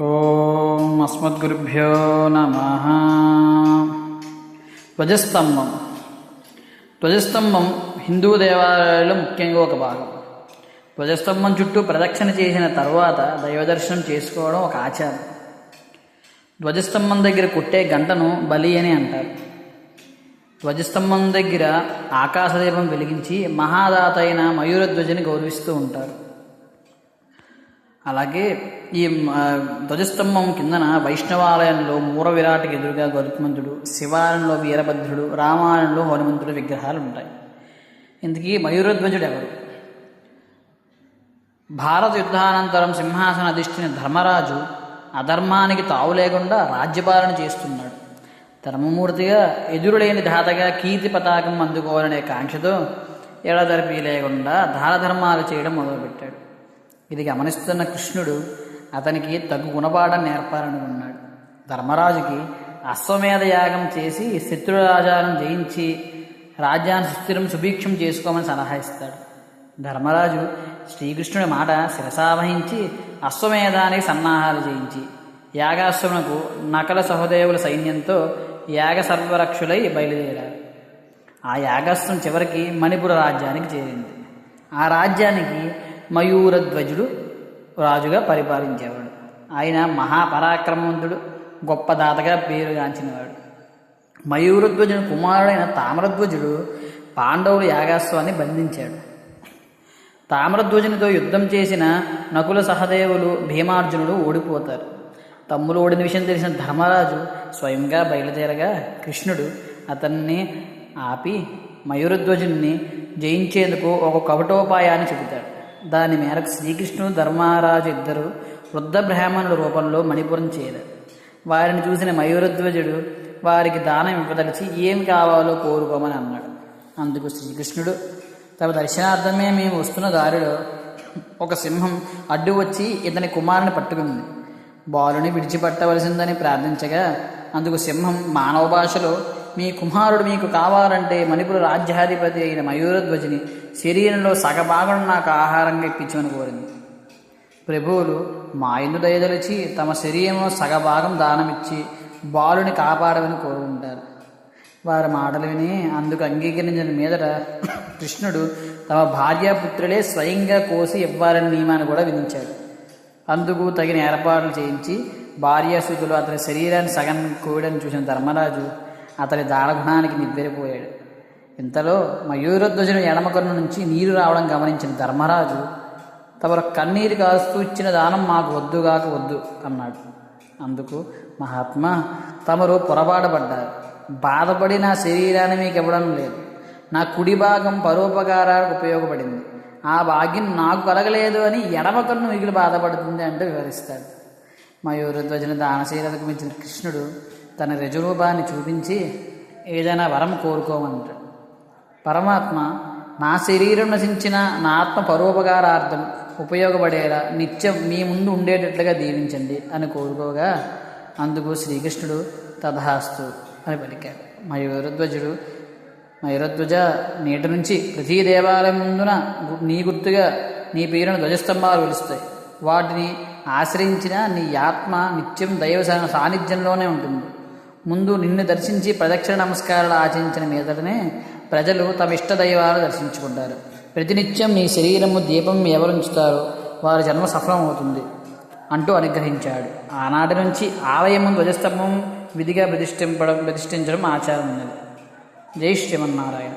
ఓం అస్మద్గురుభ్యో నమ. ధ్వజస్తంభం. ధ్వజస్తంభం హిందూ దేవాలయాల్లో ముఖ్యంగా ఒక భాగం. ధ్వజస్తంభం చుట్టూ ప్రదక్షిణ చేసిన తర్వాత దైవదర్శనం చేసుకోవడం ఒక ఆచారం. ధ్వజస్తంభం దగ్గర కొట్టే గంటను బలి అని అంటారు. ధ్వజస్తంభం దగ్గర ఆకాశదీపం వెలిగించి మహాదాత అయిన మయూరధ్వజని గౌరవిస్తూ ఉంటారు. అలాగే ఈ ధ్వజస్తంభం కిందన వైష్ణవాలయంలో మూర విరాటికి ఎదురుగా గరుత్మంతుడు శివాలయంలో వీరభద్రుడు రామాలయంలో హనుమంతుడు విగ్రహాలు ఉంటాయి. ఇంతకీ మయూరధ్వజుడు ఎవరు భారత యుద్ధానంతరం సింహాసన అధిష్ఠిన ధర్మరాజు అధర్మానికి తావు లేకుండా రాజ్యపాలన చేస్తున్నాడు. ధర్మమూర్తిగా ఎదురులేని ధాతగా కీర్తి పతాకం అందుకోవాలనే కాంక్షతో ఎడదరిపి లేకుండా దానధర్మాలు చేయడం మొదలుపెట్టాడు. ఇది గమనిస్తున్న కృష్ణుడు అతనికి తగు గుణపాఠం నేర్పాలనుకున్నాడు ధర్మరాజుకి అశ్వమేధ యాగం చేసి శత్రురాజాలను జయించి రాజ్యాన్ని సుస్థిరం సుభిక్షం చేసుకోమని సలహా ఇస్తాడు. ధర్మరాజు శ్రీకృష్ణుడి మాట శిరసావహించి అశ్వమేధానికి సన్నాహాలు చేయించి యాగాశ్వమునకు నకల సహదేవుల సైన్యంతో యాగ సర్వరక్షులై బయలుదేరారు ఆ యాగస్వం చివరికి మణిపుర రాజ్యానికి చేరింది. ఆ రాజ్యానికి మయూరధ్వజుడు రాజుగా పరిపాలించేవాడు. ఆయన మహాపరాక్రమవంతుడు గొప్ప దాతగా పేరుగాంచినవాడు మయూరధ్వజుని కుమారుడైన తామ్రధ్వజుడు పాండవులు యాగాస్వాన్ని బంధించాడు. తామ్రధ్వజునితో యుద్ధం చేసిన నకుల సహదేవులు భీమార్జునుడు ఓడిపోతారు. తమ్ములు ఓడిన విషయం తెలిసిన ధర్మరాజు స్వయంగా బయలుదేరగా కృష్ణుడు అతన్ని ఆపి మయూరధ్వజుని జయించేందుకు ఒక కవటోపాయాన్ని చెబుతాడు. దాని మేరకు శ్రీకృష్ణుడు ధర్మారాజు ఇద్దరు వృద్ధ బ్రాహ్మణుల రూపంలో మణిపురం చేరారు. వారిని చూసిన మయూరధ్వజుడు వారికి దానం ఇవ్వదలిచి ఏం కావాలో కోరుకోమని అన్నాడు. అందుకు శ్రీకృష్ణుడు తమ దర్శనార్థమే మేము వస్తున్న దారిలో ఒక సింహం అడ్డు వచ్చి ఇతని కుమారుని పట్టుకుంది. బాలుని విడిచిపెట్టవలసిందని ప్రార్థించగా అందుకు సింహం మానవ భాషలో మీ కుమారుడు మీకు కావాలంటే మణిపుర రాజ్యాధిపతి అయిన మయూరధ్వజుని శరీరంలో సగభాగం నాకు ఆహారంగా ఇప్పించమని కోరింది. ప్రభువులు మా ఇందు దయదలిచి తమ శరీరంలో సగభాగం దానమిచ్చి బాలుని కాపాడమని కోరుకుంటారు వారి మాటలు విని అందుకు అంగీకరించిన మీదట కృష్ణుడు తమ భార్యాపుత్రులే స్వయంగా కోసి ఇవ్వాలని నియమాన్ని కూడా విధించాడు. అందుకు తగిన ఏర్పాట్లు చేయించి భార్యాసుతులు అతని శరీరాన్ని సగం కోయడం చూసిన ధర్మరాజు అతని దానగుణానికి నివ్వెరిపోయాడు ఇంతలో మయూరధ్వజుని ఎడమ కన్ను నుంచి నీరు రావడం గమనించిన ధర్మరాజు తమరు కన్నీరు కాస్తూ ఇచ్చిన దానం మాకు వద్దుగాక వద్దు అన్నాడు. అందుకు మహాత్మా తమరు పొరపాటుపడ్డారు. బాధపడి నా శరీరాన్ని మీకు ఇవ్వడం లేదు. నా కుడి భాగం పరోపకారానికి ఉపయోగపడింది. ఆ భాగ్యం నాకు కలగలేదు అని ఎడమ కన్ను మిగిలి బాధపడుతుంది అంటూ వివరిస్తాడు. మయూరధ్వజన దానశీలతకు మించిన కృష్ణుడు తన రజరూపాన్ని చూపించి ఏదైనా వరం కోరుకోమంటాడు పరమాత్మ నా శరీరం నశించిన నా ఆత్మ పరోపకారార్థం ఉపయోగపడేలా నిత్యం మీ ముందు ఉండేటట్లుగా దీవించండి అని కోరుకోగా అందుకు శ్రీకృష్ణుడు తథాస్తు అని పలికాడు. మయూరధ్వజుడు మయూరధ్వజ నేటి నుంచి ప్రతి దేవాలయం ముందున నీ గుర్తుగా నీ పేరును ధ్వజస్తంభాలు వెలుస్తాయి. వాటిని ఆశ్రయించిన నీ ఆత్మ నిత్యం దైవ సాన్నిధ్యంలోనే ఉంటుంది. ముందు నిన్ను దర్శించి ప్రదక్షిణ నమస్కారాలు ఆచరించిన మీదటనే ప్రజలు తమ ఇష్ట దైవాలు దర్శించుకుంటారు. ప్రతినిత్యం నీ శరీరము దీపం ఎవరుంచుతారో వారి జన్మ సఫలమవుతుంది అంటూ అనుగ్రహించాడు. ఆనాటి నుంచి ఆలయము ధ్వజస్తంభం విధిగా ప్రతిష్ఠింపడం ప్రతిష్ఠించడం ఆచారం ఉన్నది జై శ్రీమన్నారాయణ.